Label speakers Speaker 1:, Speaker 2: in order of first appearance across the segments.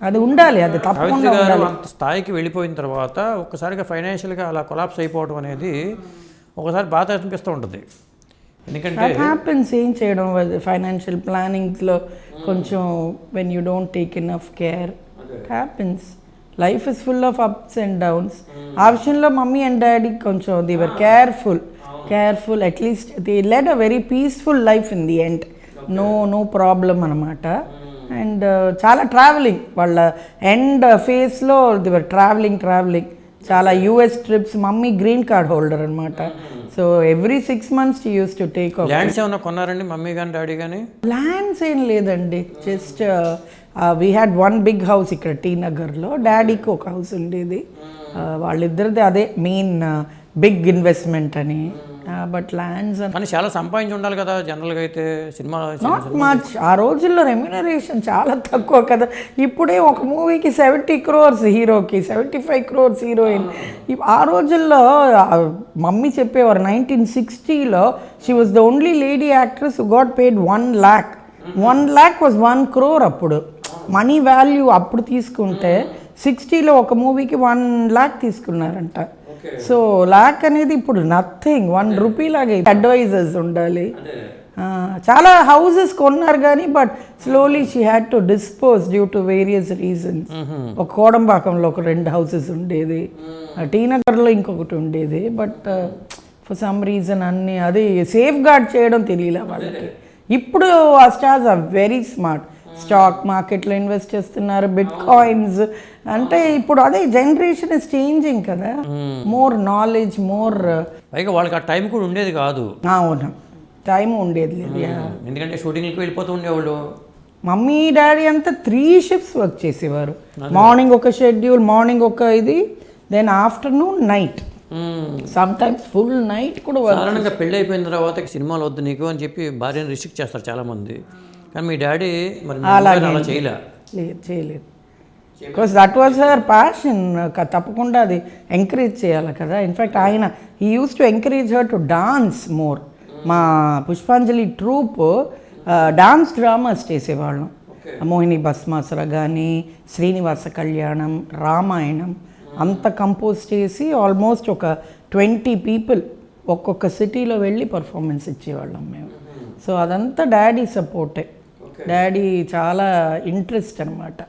Speaker 1: అది ఉండాలి అది తప్పకుండా
Speaker 2: స్థాయికి వెళ్ళిపోయిన తర్వాత ఒక్కసారిగా ఫైనాన్షియల్గా అలా కొలాప్స్ అయిపోవడం అనేది ఒకసారి బాధ అనిపిస్తూ ఉంటుంది. ఎందుకంటే
Speaker 1: హ్యాపెన్స్ ఏం చేయడం? ఫైనాన్షియల్ ప్లానింగ్స్లో కొంచెం when you don't take enough care happens life is full of ups and downs ఆ విషయంలో మమ్మీ అండ్ డాడీ కొంచెం they were careful careful at least they led a very peaceful life in the end no no problem అనమాట and చాలా travelling వాళ్ళ end ఫేస్లో they were travelling travelling చాలా US trips mummy green card holder అనమాట so every six months used to take
Speaker 2: lands ఏమైనా కొన్నారండి mummy కానీ daddy కానీ
Speaker 1: plans ఏం లేదండి. Just we had one big house ఇక్కడ టీ నగర్లో. డాడీకి ఒక హౌస్ ఉండేది. Uh, వాళ్ళిద్దరిది అదే మెయిన్ బిగ్ ఇన్వెస్ట్మెంట్ అని. బట్ ల్యాండ్స్
Speaker 2: కానీ చాలా సంపాదించి ఉండాలి కదా జనరల్గా అయితే సినిమా
Speaker 1: నాట్ మచ్ ఆ రోజుల్లో రెమ్యునరేషన్ చాలా తక్కువ కదా. ఇప్పుడే ఒక మూవీకి సెవెంటీ క్రోర్స్ హీరోకి సెవెంటీ ఫైవ్ క్రోర్స్ హీరోయిన్. ఆ. రోజుల్లో మమ్మీ చెప్పేవారు nineteen సిక్స్టీలో she was the only lady actress got paid one lakh one lakh was one crore అప్పుడు. మనీ వాల్యూ అప్పుడు తీసుకుంటే సిక్స్టీలో ఒక మూవీకి వన్ ల్యాక్ తీసుకున్నారంట. సో ల్యాక్ అనేది ఇప్పుడు నథింగ్ వన్ రూపీ లాగే అడ్వైజర్స్ ఉండాలి. చాలా హౌసెస్ కొన్నారు కానీ but slowly she had to dispose due to various reasons ఒక కోడంబాకంలో ఒక రెండు హౌసెస్ ఉండేది. ఆ, టీ నగర్లో ఇంకొకటి ఉండేది. బట్ ఫర్ సమ్ రీజన్ అన్ని అది సేఫ్ గార్డ్ చేయడం తెలియలే వాళ్ళకి. ఇప్పుడు ఆ stars are very smart stock మార్కెట్లో ఇన్వెస్ట్ చేస్తున్నారు బిట్ కాయిన్స్ అంటే ఇప్పుడు అదే జనరేషన్ ఇస్ చేంజింగ్ కదా. మోర్ నాలెడ్జ్ మోర్
Speaker 2: పైగా వాళ్ళకి ఆ టైం కూడా ఉండేది కాదు.
Speaker 1: అవును. టైం ఉండేది లేదు యా.
Speaker 2: ఎందుకంటే షూటింగ్కి వెళ్ళిపోతూ ఉండేవాళ్ళు.
Speaker 1: మమ్మీ డాడీ అంతా త్రీ షిఫ్ట్స్ వర్క్ చేసేవారు. మార్నింగ్ ఒక షెడ్యూల్ మార్నింగ్ ఒక ఇది then afternoon night. Sometimes full night కూడా
Speaker 2: సాధారణంగా పెళ్ళి అయిపోయిన తర్వాత సినిమాలు వద్దు నీకు అని చెప్పి భార్యను రిస్ట్రిక్ట్ చేస్తారు చాలామంది. మీ డాడీ మరి అలా చేయలే?
Speaker 1: లేదు చేయలేదు. Because that was her passion తప్పకుండా అది ఎంకరేజ్ చేయాలి కదా. ఇన్ఫ్యాక్ట్ ఆయన ఈ used to encourage her to dance more మా పుష్పాంజలి ట్రూప్ డాన్స్ డ్రామాస్ చేసేవాళ్ళం. మోహిని భస్మాసుర కానీ శ్రీనివాస కళ్యాణం రామాయణం అంత కంపోజ్ చేసి ఆల్మోస్ట్ ఒక ట్వంటీ పీపుల్ ఒక్కొక్క సిటీలో వెళ్ళి పర్ఫార్మెన్స్ ఇచ్చేవాళ్ళం మేము. సో అదంతా డాడీ సపోర్టే డాడీ చాలా ఇంట్రెస్ట్ అనమాట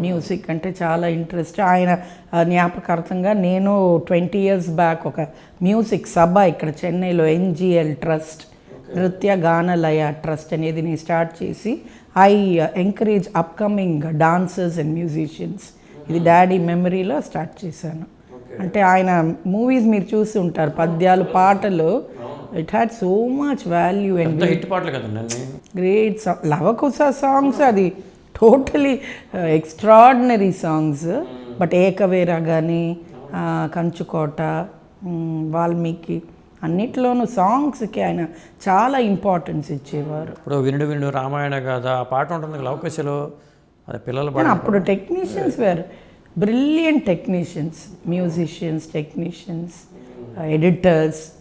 Speaker 1: మ్యూజిక్ అంటే చాలా ఇంట్రెస్ట్ ఆయన జ్ఞాపకార్థంగా నేను ట్వంటీ ఇయర్స్ బ్యాక్ ఒక మ్యూజిక్ సభ ఇక్కడ చెన్నైలో ఎన్జిఎల్ ట్రస్ట్ నృత్య గానలయ ట్రస్ట్ అనేది నేను స్టార్ట్ చేసి I encourage upcoming dancers and musicians ఇది డాడీ మెమరీలో స్టార్ట్ చేశాను. అంటే ఆయన మూవీస్ మీరు చూసి ఉంటారు పద్యాలు పాటలు. It had so much value and
Speaker 2: hit పాటలు కదండి
Speaker 1: గ్రేట్ సాంగ్ లవకుశ సాంగ్స్ అది totally extraordinary songs but Ekaveera కానీ కంచుకోట వాల్మీకి అన్నిట్లోనూ సాంగ్స్కి ఆయన చాలా ఇంపార్టెన్స్ ఇచ్చేవారు.
Speaker 2: ఇప్పుడు వినుడు వినుడు రామాయణ గాథ ఆ పాట ఉంటుంది లవకుశలో అది పిల్లలు
Speaker 1: అప్పుడు టెక్నీషియన్స్ వేరు. Brilliant technicians musicians technicians editors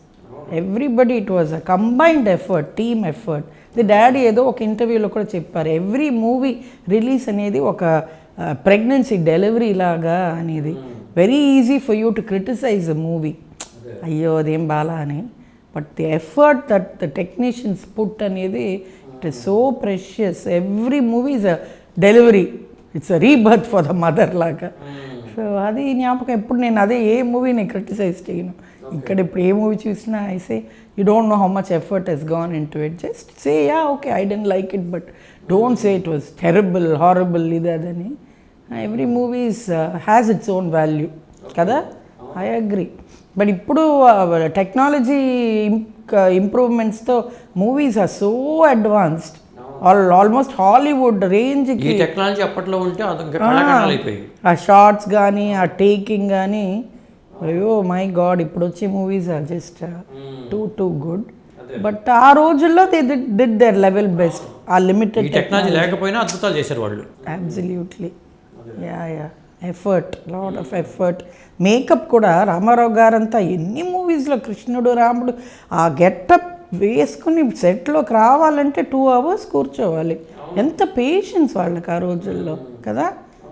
Speaker 1: everybody it was a combined effort team effort the daddy ఏదో ఒక ఇంటర్వ్యూలో కూడా చెప్పారు. ఎవ్రీ మూవీ రిలీజ్ అనేది ఒక ప్రెగ్నెన్సీ డెలివరీ లాగా అనేది very easy for you to criticise a movie అయ్యో అదేం బాలా అని. But the effort that the technicians put అనేది it is so precious every movie is a delivery it's a rebirth for the mother లాగా. So అది జ్ఞాపకం. ఎప్పుడు నేను అదే ఏ మూవీని క్రిటిసైజ్ చేయను. ఇక్కడ ఇప్పుడు ఏ మూవీ చూసినా I say you don't know how much effort has gone into it just say yeah okay I didn't like it but don't say it was terrible horrible ఇది అదని. Every movies has its own value కదా? I agree but ఇప్పుడు technology ఇంప్రూవ్మెంట్స్తో movies are so advanced almost Hollywood రేంజ్కి
Speaker 2: ఈ technology అప్పట్లో ఉంటే అయిపోయాయి.
Speaker 1: ఆ షార్ట్స్ కానీ ఆ టేకింగ్ కానీ అయ్యో మై గాడ్ ఇప్పుడు వచ్చే movies are just too too good. But ఆ రోజుల్లో they did their level best. ఆ లిమిటెడ్
Speaker 2: టెక్నాలజీ లేకపోయినా అద్భుతాలు చేశారు వాళ్ళు.
Speaker 1: Absolutely yeah yeah. Effort lot of effort makeup కూడా రామారావు గారంతా ఎన్ని మూవీస్లో కృష్ణుడు రాముడు ఆ గెటప్ వేసుకుని సెట్లోకి రావాలంటే టూ అవర్స్ కూర్చోవాలి. ఎంత పేషెన్స్ వాళ్ళకి ఆ రోజుల్లో కదా?